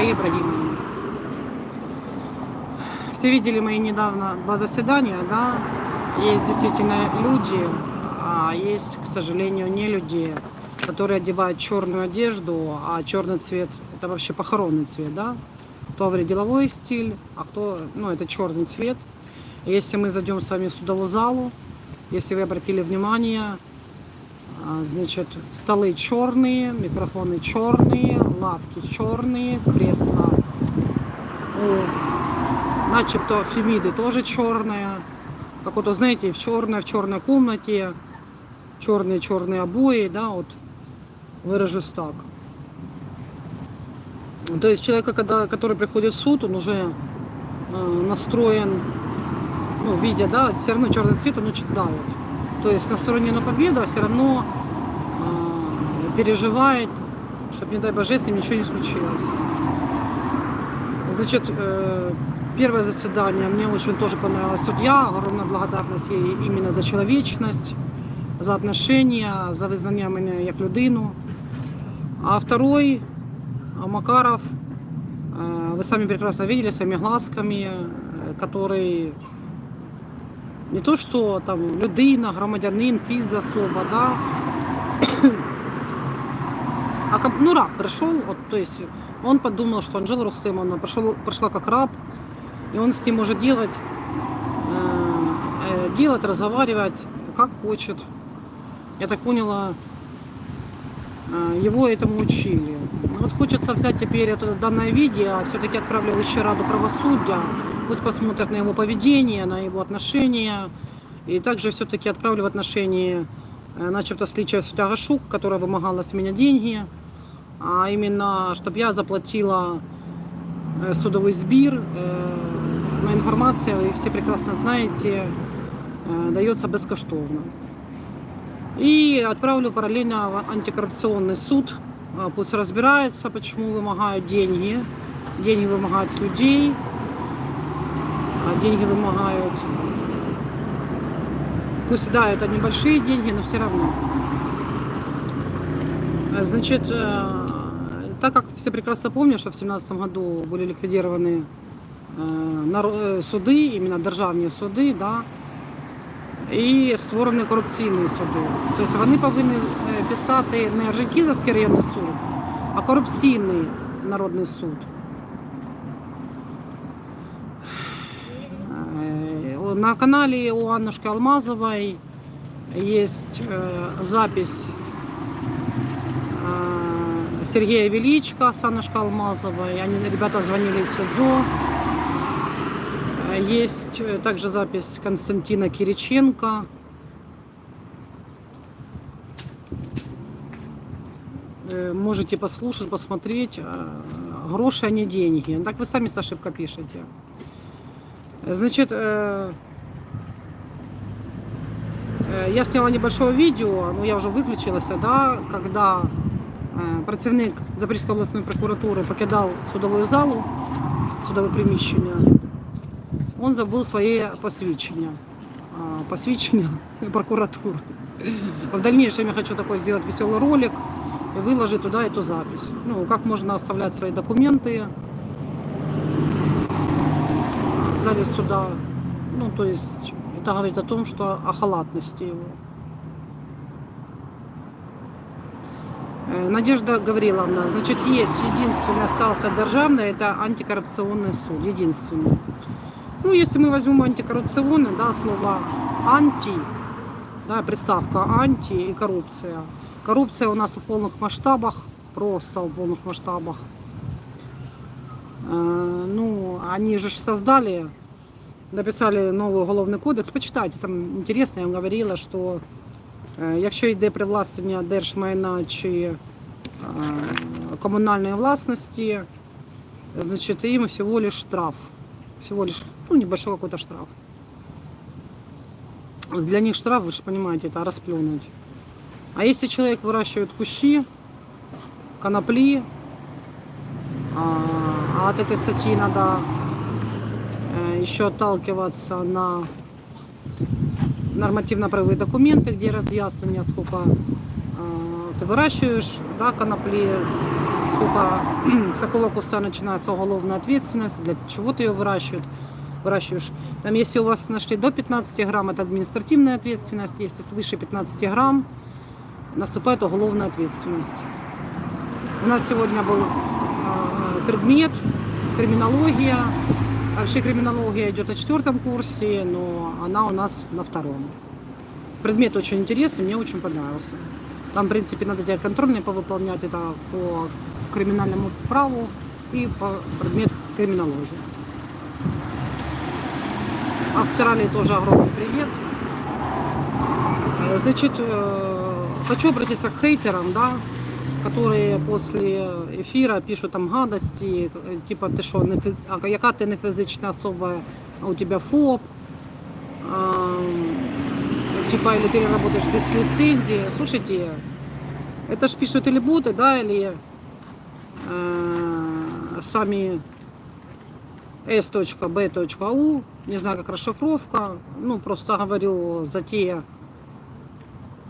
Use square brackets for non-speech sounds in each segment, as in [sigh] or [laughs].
Фаи Ибрагимовне. Все видели мои недавно два заседания, да? Есть действительно люди, а есть, к сожалению, не люди, которые одевают черную одежду, а черный цвет это вообще похоронный цвет, да? Кто говорит деловой стиль, а кто, ну, это черный цвет. Если мы зайдем с вами в судовую залу, если вы обратили внимание, значит, столы черные, микрофоны черные, лавки черные, кресла у начебто Фемиды тоже черная. Как вот, знаете, в черной, в черной комнате, черные-черные обои, да, вот выражусь так. То есть человека, когда, который приходит в суд, он уже э, настроен, ну, видя, да, все равно черный цвет, он очень давит. То есть настроен не на победу, а все равно э, переживает, чтобы, не дай боже, с ним ничего не случилось. Значит, э, первое заседание мне очень тоже понравилось судья. Огромная благодарность ей именно за человечность, за отношения, за визнання мене як людину. А второй, а, Макаров, э, вы сами прекрасно видели своими глазками, э, который не то, что там людина, громадянин, фізособа, да, а как, ну раб пришел, вот, то есть он подумал, что Анжела Рустемовна пришел, пришла как раб, и он с ним может делать, э, э, делать, разговаривать, как хочет. Я так поняла, э, его этому учили. Вот хочется взять теперь это данное видео, все-таки отправлю Высшую Раду правосудия, пусть посмотрят на его поведение, на его отношения, и также все-таки отправлю в отношении э, начебто сличая судья Гашук, которая вымогала с меня деньги, а именно, чтобы я заплатила э, судовый сбир. Э, Но информация, вы все прекрасно знаете, дается бескоштовно. И отправлю параллельно в антикоррупционный суд. Пусть разбирается, почему вымогают деньги. Деньги вымогают с людей, а деньги вымогают. Пусть да, это небольшие деньги, но все равно. Э, Значит, э, так как все прекрасно помнят, что в 2017 году были ликвидированы е, наро- е, суди, іменно державні суди, да, і створені корупційні суди. Тобто вони повинні е, писати не Орджонікідзевський районний суд, а корупційний народний суд. На каналі у Аннушки Алмазовой есть э, запись э, Сергея Величко с Аннушкой Алмазовой. Они, ребята звонили из СИЗО. Э, Есть также запись Константина Кириченко. Можете послушать, посмотреть. Гроши, а не деньги. Так вы сами с ошибкой пишете. Значит, Я сняла небольшое видео, но я уже выключилась, да, когда э, працівник Запорізької обласної прокуратури покидав судову залу, судове приміщення, він забув своє посвідчення, а, посвідчення [laughs] прокуратури. В дальнейшем я хочу такой сделать веселый ролик и выложить туда эту запись. Ну, как можно оставлять свои документы в зале суда. Ну, то есть это говорит о том, что о халатности его. Э, Надежда Гавриловна, значит, есть единственный остался державный, это антикоррупционный суд, единственный. Ну, если мы возьмем антикоррупционный, да, слово анти, да, приставка анти и коррупция. Коррупция у нас в полных масштабах, просто в полных масштабах. Э, Ну, они же создали написали новий уголовний кодекс. Почитайте, там інтересно, я вам говорила, що е, якщо йде привласнення держмайна чи е, комунальної власності, значит, им всего лишь штраф. Всего лишь, ну, небольшой какой-то штраф. Для них штраф, вы же понимаете, это расплюнуть. А если человек выращивает кущи, конопли, а, а от этой статьи надо э, еще отталкиваться на нормативно-правовые документы, где разъяснение, сколько э, ты выращиваешь да, конопли, с- сколько, [clears throat] с какого куста начинается уголовная ответственность, для чего ты ее выращивают, выращиваешь. Там, если у вас нашли до 15 грамм, это административная ответственность, если свыше 15 грамм, наступает уголовная ответственность. У нас сегодня был э, предмет криминология. Вообще криминология идет на четвертом курсе, но она у нас на втором. Предмет очень интересный, мне очень понравился. Там, в принципе, надо делать контрольные повыполнять, это по криминальному праву и по предмет криминологии. Австралии тоже огромный привет. Значит, э, хочу обратиться к хейтерам, да, которые после эфира пишут там гадости, э, типа ти що, не фі- а яка не фізична особа, а у тебя ФОП, Ам, типа или ты работаешь без лицензии. Слушайте, это ж пишут или боты, да, или э, сами s.b.u, не знаю, как расшифровка, ну, просто говорю за те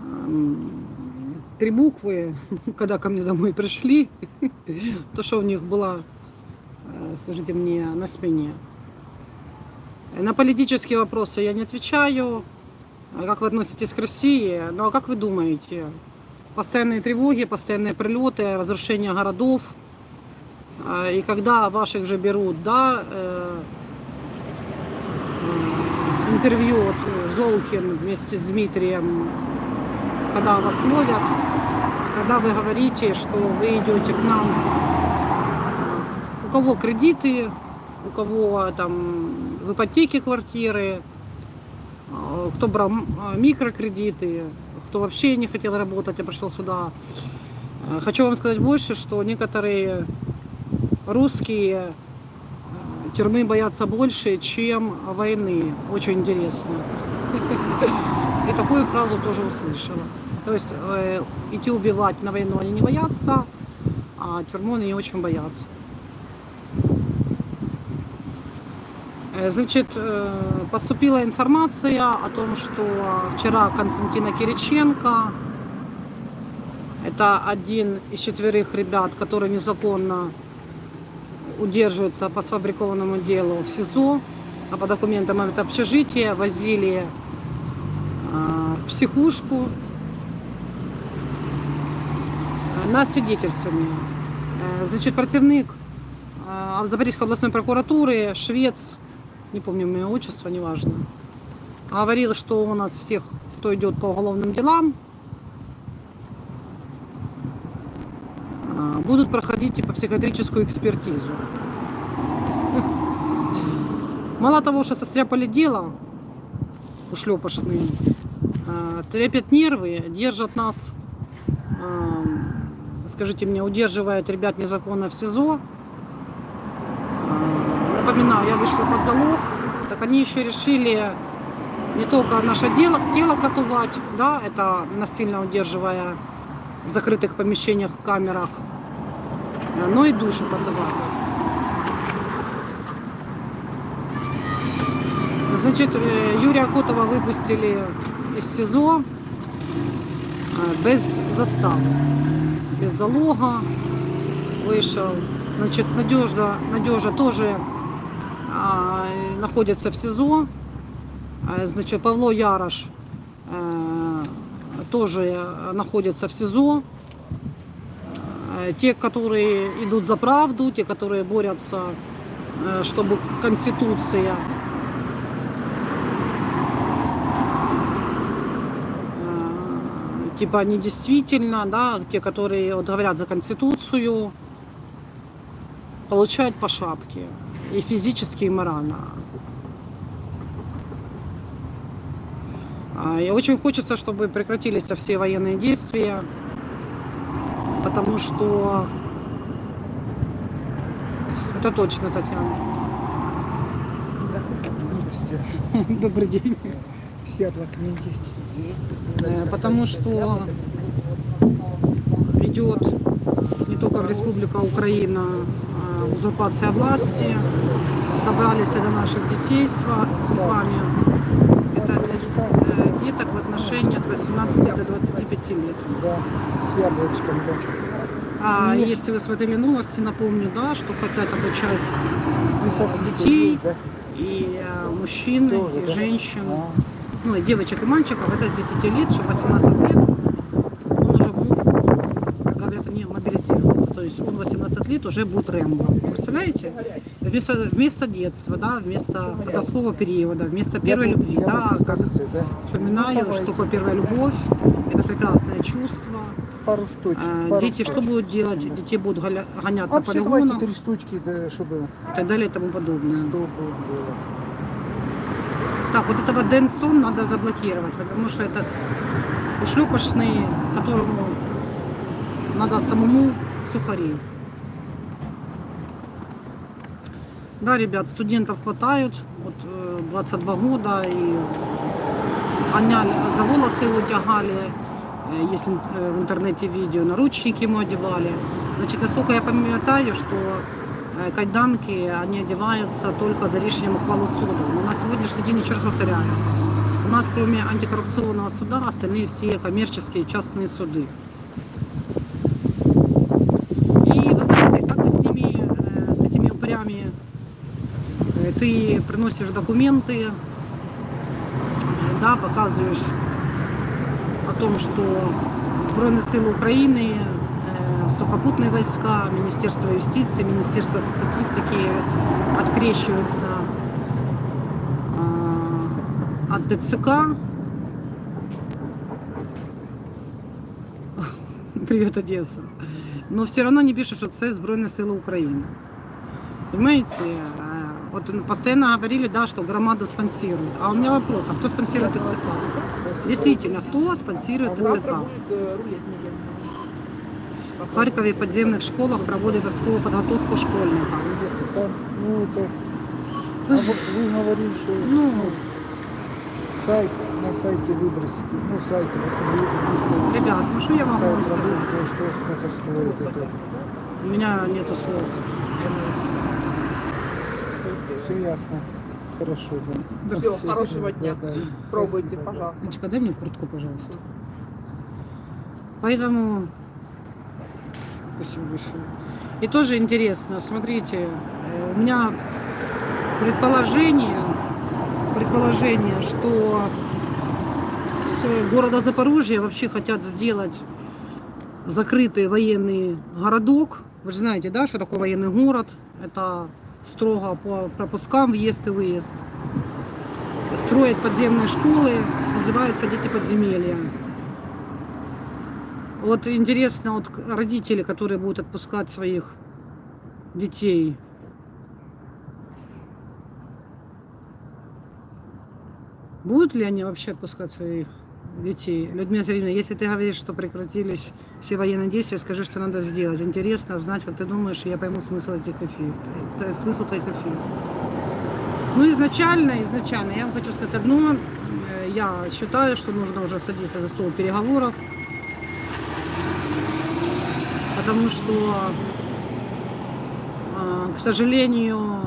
эм, три буквы, [laughs] когда ко мне домой пришли, [laughs] то, что у них было, э, скажите мне, на спине. На политические вопросы я не отвечаю. А Как вы относитесь к России? Ну а как вы думаете? Постоянные тревоги, постоянные прилеты, разрушение городов. А, И когда ваших же берут, да, э, э, интервью вот э, Золкин вместе с Дмитрием, когда вас ловят, когда вы говорите, что вы идете к нам, у кого кредиты, у кого там в ипотеке квартиры, э, кто брал э, микрокредиты, кто вообще не хотел работать, а пришел сюда. Э, Хочу вам сказать больше, что некоторые русские тюрьмы боятся больше, чем войны. Очень интересно. [laughs] И такую фразу тоже услышала. То есть э, идти убивать на войну они не боятся, а тюрьму они очень боятся. Э, Значит, э, поступила информация о том, что вчера Константина Кириченко, это один из четверых ребят, который незаконно удерживается по сфабрикованному делу в СИЗО, а по документам это общежитие, возили психушку э, на свидетельствование. Э, Значит, противник э, Запорізької областной прокуратуры, швец, не помню мое отчество, неважно, говорил, что у нас всех, кто идет по уголовным делам, а, будут проходить типа психиатрическую экспертизу. Мало того, что состряпали дело ушлепошные, трепят нервы, держат нас, а, скажите мне, удерживают ребят незаконно в СИЗО. А, Напоминаю, я вышла под залог, так они еще решили не только наше дело, тело катувать, да, это насильно удерживая в закрытых помещениях, в камерах, э, но и душу подавать. Значит, э, Юрия Котова выпустили СИЗО э, без заставы, без залога вышел. Значит, Надежда, Надежда тоже а, находится в СИЗО. А, Значит, Павло Ярош э, тоже находится в СИЗО. Те, которые идут за правду, те, которые борются, чтобы Конституция э, типа они действительно, да, те, которые вот говорят за Конституцию, получают по шапке и физически, и морально. А, И очень хочется, чтобы прекратились все военные действия, потому что это точно, Татьяна. Добрый день. С яблоками есть. Э, Потому что идет не только Республика Украина а, узурпация власти, добрались до наших детей с ва- с вами. Это э, деток в отношении от 18 до 25 лет. А если вы смотрели новости, напомню, да, что хотят обучать детей. и э, мужчин, и женщин, ну и девочек и мальчиков, это с 10 лет, что 18 лет, он уже мог, как говорят, они мобилизироваться. То есть он 18 лет уже будет Рэмбо. Представляете? Вместо, вместо детства, да, вместо подросткового периода, вместо первой любви, да, как вспоминаю, Ну, что такое первая любовь, это прекрасное чувство. Пару штучек. А, пару Дети что штучек. будут делать? Детей будут гоня- гонять на Вообще давайте полигонах три штучки, да, чтобы и так далее и тому подобное. 100 было. Так, вот этого Дэнсон надо заблокировать, потому что этот ушлепочный, которому надо самому сухари. Да, ребят, студентов хватают, вот э, 22 года, и гоняли, за волосы его тягали, э, есть ин- э, в интернете видео, наручники ему одевали. Значит, насколько я пам'ятаю, что э, кайданки, они одеваются только за решением ухвалы суда. Но на сегодняшний день, еще раз повторяю, у нас кроме антикоррупционного суда, остальные все коммерческие частные суды. И вы знаете, как с ними, э, с этими упырями, э, ты приносишь документы, э, да, показываешь о том, что Збройные силы Украины, э, сухопутные войска, Министерство юстиции, Министерство статистики открещиваются э, от ТЦК. [laughs] Привет, Одесса. Но все равно не пишут, что це Збройні сили України. Понимаете? Э, Вот постоянно говорили, да, что громаду спонсируют. А у меня вопрос, а кто спонсирует ТЦК? Действительно, кто спонсирует ТЦК? В Харькове в подземных школах проводят войсковую подготовку школьников. Там, ну это... А вот вы говорили, что Ну, сайт, на сайте выбросите, ну сайт вы- выставите. ребят, ну что я могу вам Сайт сказать? что сколько стоит это. У меня нету слов. Все ясно. Хорошо, да. Всё, Спасибо. хорошего дня. Да, да. Пробуйте, Спасибо. пожалуйста. Анечка, дай мне куртку, пожалуйста. Поэтому... Спасибо большое. И тоже интересно, смотрите, э, у меня предположение, предположение, что с города Запорожья вообще хотят сделать закрытый военный городок. Вы же знаете, да, что такое военный город? Это строго по пропускам въезд и выезд. Строят подземные школы, называются дети подземелья. Вот интересно, вот родители, которые будут отпускать своих детей, будут ли они вообще отпускать своих детей? Людмила Сергеевна, если ты говоришь, что прекратились все военные действия, скажи, что надо сделать. Интересно знать, как ты думаешь, и я пойму смысл этих эфиров, э, смысл твоих эфиров. Ну, изначально, изначально, я вам хочу сказать одно. Э, Я считаю, что нужно уже садиться за стол переговоров, потому что, э, к сожалению,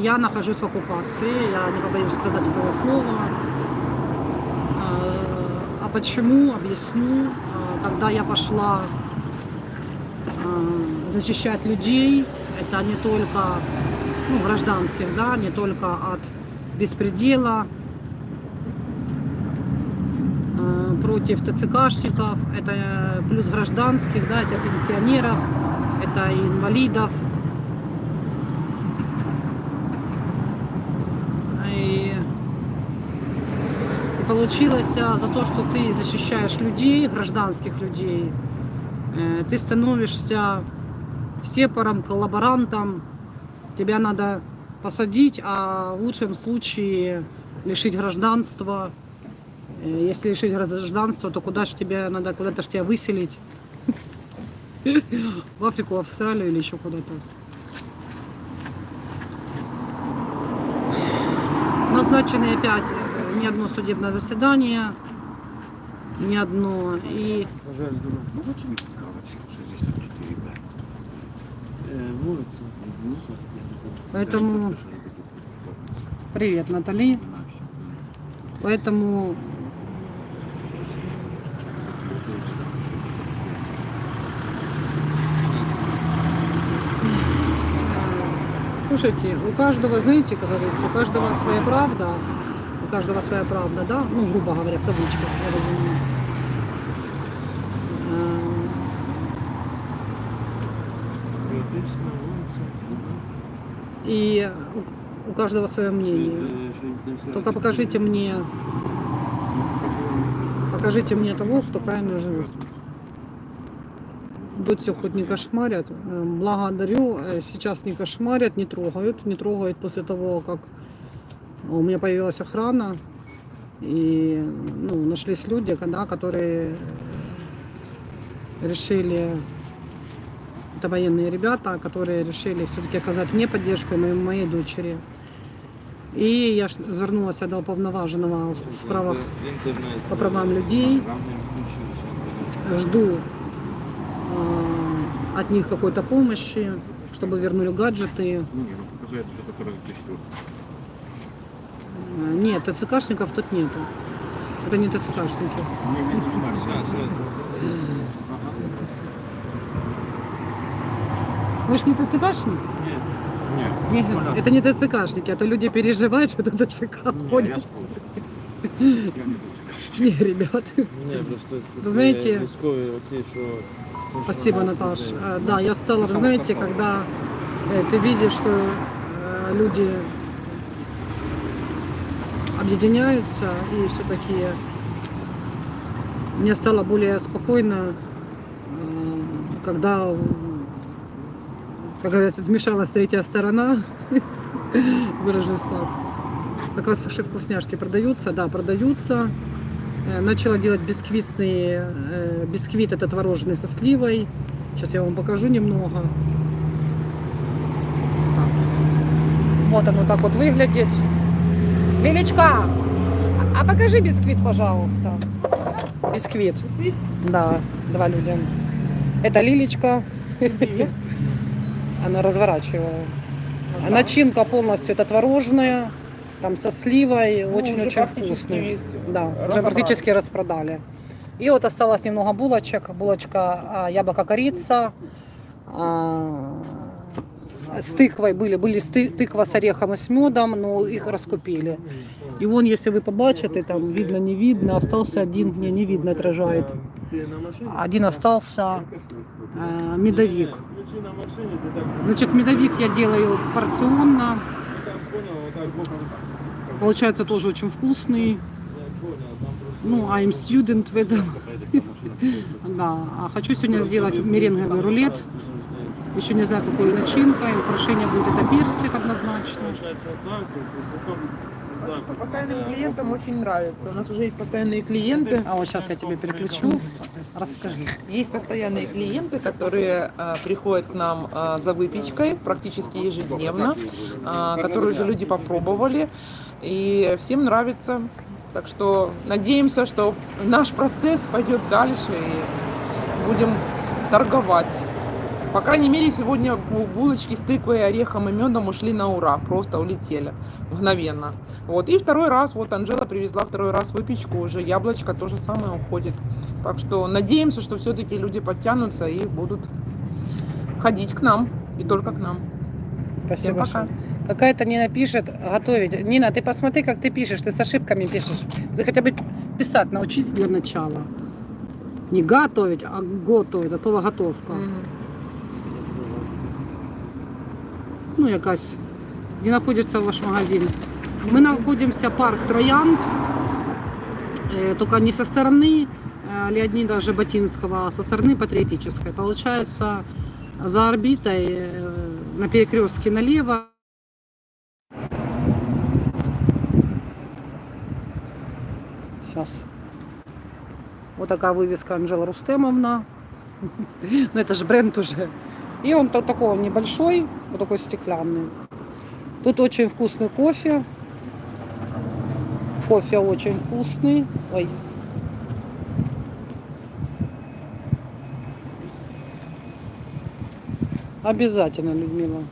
я нахожусь в оккупации, я не побоюсь сказать этого слова. Э, А почему, объясню. Э, Когда я пошла защищать людей, это не только ну, гражданских, да, не только от беспредела э, против ТЦКшников, это плюс гражданских, да, это пенсионеров, это инвалидов. И, получилось за то, что ты защищаешь людей, гражданских людей, э, ты становишься сепаром, коллаборантом, тебя надо посадить, а в лучшем случае лишить гражданства. Э, Если лишить гражданства, то куда же тебя надо, куда-то ж тебя выселить? [laughs] В Африку, в Австралию или еще куда-то. Назначены опять э, не одно судебное заседание, не одно. И Можете мне показать, что здесь там 4 б поэтому привет, Натали. Поэтому Слушайте, у каждого, знаете, как говорится, у каждого своя правда, у каждого своя правда, да, ну, грубо говоря, в кавычках, я разумею. И у каждого свое мнение. Только покажите мне, покажите мне того, кто правильно живет. Дочь хоть не кошмарят. Э, Благодарю. Э, Сейчас не кошмарят, не трогают. Не трогают после того, как у меня появилась охрана. И ну, нашлись люди, да, которые решили, это военные ребята, которые решили все-таки оказать мне поддержку и моей, моей дочери. І я ж звернулася до уповноваженого у справах по правам людей. жду э, от них какой-то помощи, чтобы вернули гаджеты. Ну, не, ну показывает, что только раз 10 Э, Нет, ТЦКшников тут нету. Это не ТЦКшники. Не, не занимаюсь. Вы ж не ТЦКшник? Нет. Нет, это не ТЦКшники, это люди переживают, что это ТЦК Не, я ходит. спорю. [laughs] Я не ТЦКшник. Не, ребят. Ні, просто Вы знаете- військові оті, що... Спасибо, Наташ. Э, Да, я стала, вы знаете, когда э, ты видишь, что э, люди объединяются и все-таки мне стало более спокойно, когда, как говорится, вмешалась третья сторона, [laughs] выражусь так. Ваши вкусняшки продаются, да, продаются. Э, Начала делать бисквитные, э, бисквит это творожный со сливой. Сейчас я вам покажу немного. Вот оно так вот выглядит. Лилечка, а покажи бисквит, пожалуйста. Бисквит. Да, два людям. Это Лилечка. [laughs] Она разворачивает. А начинка полностью это творожная, там со сливой, очень-очень вкусный. Да, уже практически распродали. И вот осталось немного булочек. Булочка а, яблоко корица. а, С тыквой были, были с ты- тыква с орехом и с медом, но их раскупили. И вон, если вы побачите, там видно, не видно, остался один, не, не видно, отражает. Один остался э, медовик. Значит, медовик я делаю порционно. Получается тоже очень вкусный. Ну, I'm student в этом. [laughs] Да, а хочу сегодня сделать меренговый рулет. Еще не знаю, с какой начинкой. Украшение будет это персик однозначно. Постоянным клиентам очень нравится. У нас уже есть постоянные клиенты. А вот сейчас я тебе переключу. Расскажи. Есть постоянные клиенты, которые э, приходят к нам э, за выпечкой практически ежедневно, э, которые уже люди попробовали, и всем нравится. Так что надеемся, что наш процесс пойдет дальше и будем торговать. По крайней мере, сегодня бу- булочки с тыквой, орехом и медом ушли на ура, просто улетели мгновенно. Вот. И второй раз, вот Анжела привезла второй раз выпечку, уже яблочко то же самое уходит. Так что надеемся, что все-таки люди подтянутся и будут ходить к нам, и только к нам. Спасибо Всем пока. большое. Какая-то Нина пишет готовить. Нина, ты посмотри, как ты пишешь. Ты с ошибками пишешь. Ты хотя бы писать научись для начала. Не готовить, а готовить. От слова готовка. Ну, якась. Де знаходиться ваш магазин? Мы находимся парк Троянд. Э, только не со стороны э, Леонида Жаботинского, а со стороны Патриотической. Получается, за орбитой э, на перекрестке налево. Сейчас. Вот такая вывеска Анжела Рустемовна. [laughs] Ну это же бренд уже. И он такой небольшой, вот такой стеклянный. Тут очень вкусный кофе. Кофе очень вкусный. Ой. Обязательно, Людмила.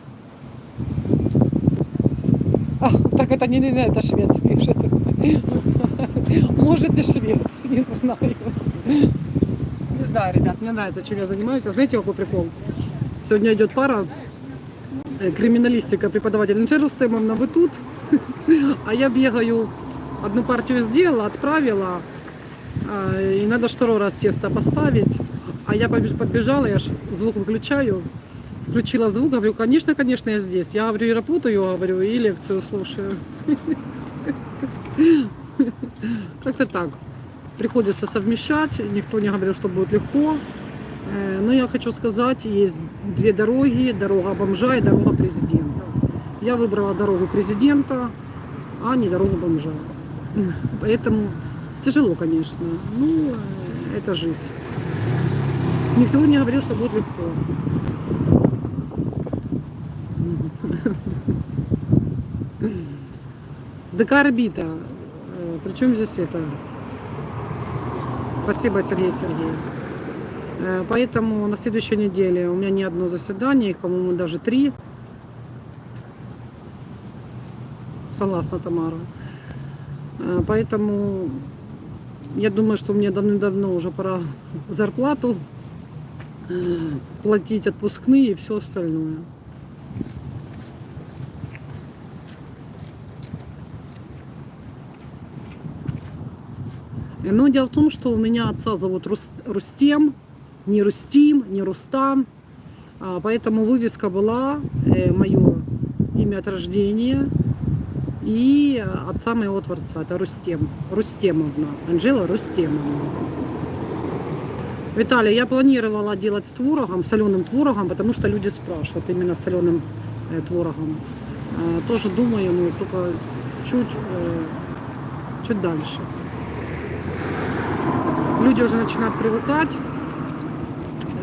А, так это не, не, не, это швец пишет. [laughs] Может и швец, [laughs] не знаю. Не знаю, ребят, мне нравится, чем я занимаюсь. А знаете, какой прикол? Сегодня идет пара э, криминалистика преподаватель Анжела Рустемовна, вы тут? [laughs] А я бегаю, одну партию сделала, отправила, а, и надо второй раз тесто поставить. А я подбежала, я звук выключаю, включила звук, говорю, конечно, конечно, я здесь. Я говорю, и работаю, говорю, и лекцию слушаю. [laughs] Как-то так. Приходится совмещать, никто не говорил, что будет легко. Э, Но я хочу сказать, есть две дороги, дорога бомжа и дорога президента. Я выбрала дорогу президента, а не дорогу бомжа. Поэтому тяжело, конечно. Ну, э, это жизнь. Никто не говорил, что будет легко. ДК Э, Причем здесь это? Спасибо, Сергей Сергеевич. Э, Поэтому на следующей неделе у меня не одно заседание, их, по-моему, даже три. Согласна, Тамара. Э, Поэтому я думаю, что мне давно уже пора [laughs] зарплату платить отпускные и все остальное. Но дело в том, что у меня отца зовут Рус- Рустем, не Рустим, не Рустам. А, Поэтому вывеска была мое имя от рождения и э, отца моего творца. Это Рустем. Рустемовна. Анжела Рустемовна. Виталий, я планировала делать с творогом, соленым творогом, потому что люди спрашивают именно соленым э, творогом. Э, тоже думаю, ну только чуть, э, чуть дальше. Люди уже начинают привыкать.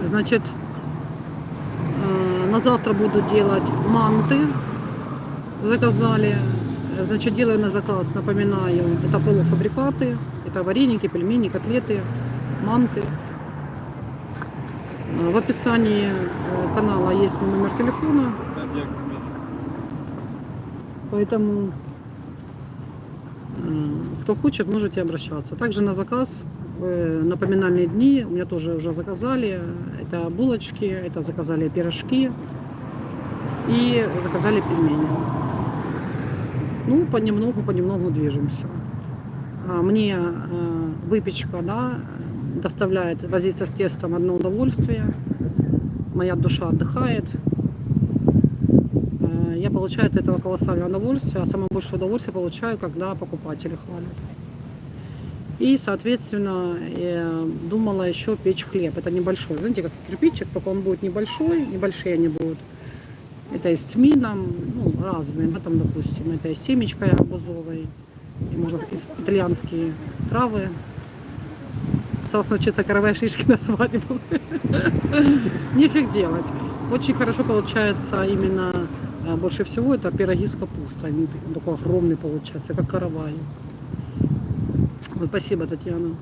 Значит, э, на завтра буду делать манты. Заказали. Значит, делаю на заказ, напоминаю, это полуфабрикаты, это вареники, пельмени, котлеты, манты. Э, В описании э, канала есть мой номер телефона, поэтому кто хочет, можете обращаться. Также на заказ э, на поминальные дни у меня тоже уже заказали. Это булочки, это заказали пирожки и заказали пельмени. Ну, понемногу, понемногу движемся. А Мне э, выпечка, да, доставляет возиться с тестом одно удовольствие. Моя душа отдыхает. Э, Я получаю от этого колоссальное удовольствие, а самое большое удовольствие получаю, когда покупатели хвалят. И, соответственно, думала еще печь хлеб. Это небольшой, знаете, как кирпичик, только он будет небольшой, небольшие они будут. Это и с тмином, ну, разные. Там, допустим, это и семечкой арбузовой, и можно итальянские травы. Осталось научиться коровой шишки на свадьбу. [laughs] Нефиг делать. Очень хорошо получается именно, э, больше всего, это пироги с капустой. Они такой огромный получается, как каравай. Спасибо, Татьяна.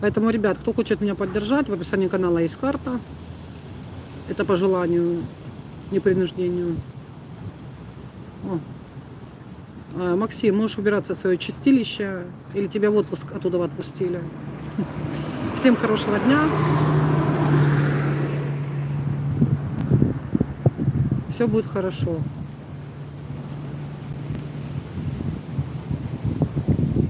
Поэтому, ребят, кто хочет меня поддержать, в описании канала есть карта. Это по желанию, не принуждению. О. А, Максим, можешь убираться в свое чистилище или тебя в отпуск оттуда отпустили. [laughs] Всем хорошего дня. Все будет хорошо.